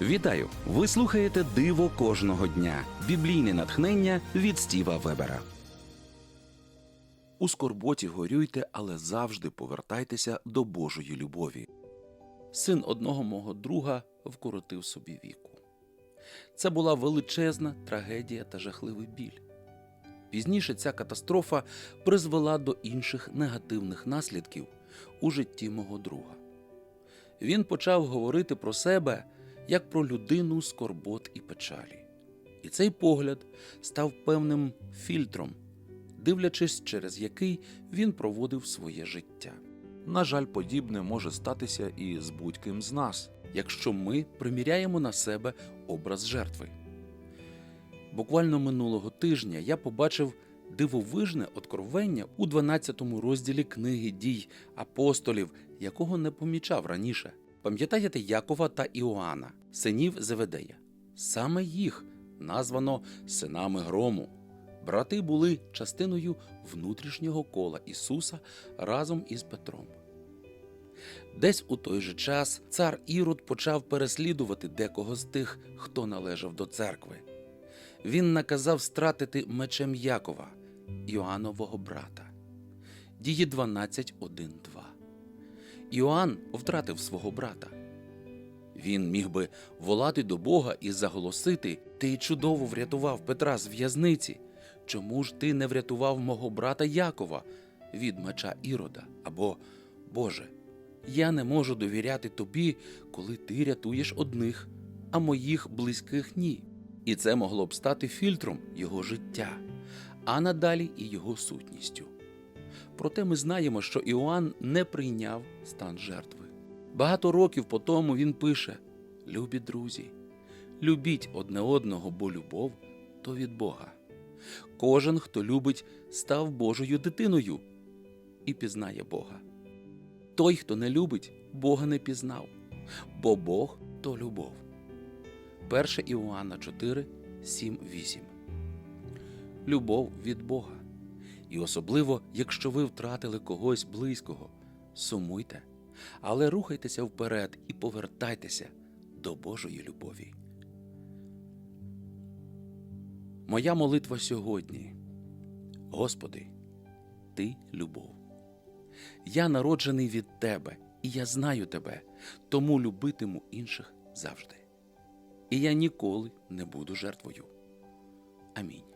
Вітаю! Ви слухаєте Диво кожного дня. Біблійне натхнення від Стіва Вебера. У скорботі горюйте, але завжди повертайтеся до Божої любові. Син одного мого друга вкоротив собі віку. Це була величезна трагедія та жахливий біль. Пізніше ця катастрофа призвела до інших негативних наслідків у житті мого друга. Він почав говорити про себе як про людину скорбот і печалі. І цей погляд став певним фільтром, дивлячись, через який він проводив своє життя. На жаль, подібне може статися і з будь-ким з нас. якщо ми приміряємо на себе образ жертви. Буквально минулого тижня я побачив дивовижне откровення у 12 розділі книги дій апостолів, якого не помічав раніше. Пам'ятаєте Якова та Іоанна, синів Зеведея? Саме їх названо синами грому. Брати були частиною внутрішнього кола Ісуса разом із Петром. Десь у той же час цар Ірод почав переслідувати декого з тих, хто належав до церкви. Він наказав стратити мечем Якова, Іоаннового брата. Дії 12.1.2. Іоанн втратив свого брата. Він міг би волати до Бога і заголосити: Ти чудово врятував Петра з в'язниці. Чому ж ти не врятував мого брата Якова від меча Ірода? Або Боже, я не можу довіряти тобі, коли ти рятуєш одних, а моїх близьких ні. І це могло б стати фільтром його життя, а надалі і його сутністю. Проте ми знаємо, що Іоанн не прийняв стан жертви. Багато років по тому він пише: Любі друзі, любіть одне одного, бо любов то від Бога. Кожен, хто любить, став Божою дитиною і пізнає Бога. Той, хто не любить, Бога не пізнав, бо Бог то любов. 1 Іоанна 4, 7, 8. Любов від Бога. І особливо, якщо ви втратили когось близького, сумуйте, але рухайтеся вперед і повертайтеся до Божої любові. Моя молитва сьогодні. Господи, Ти любов. Я народжений від Тебе, і я знаю Тебе, тому любитиму інших завжди. І я ніколи не буду жертвою. Амінь.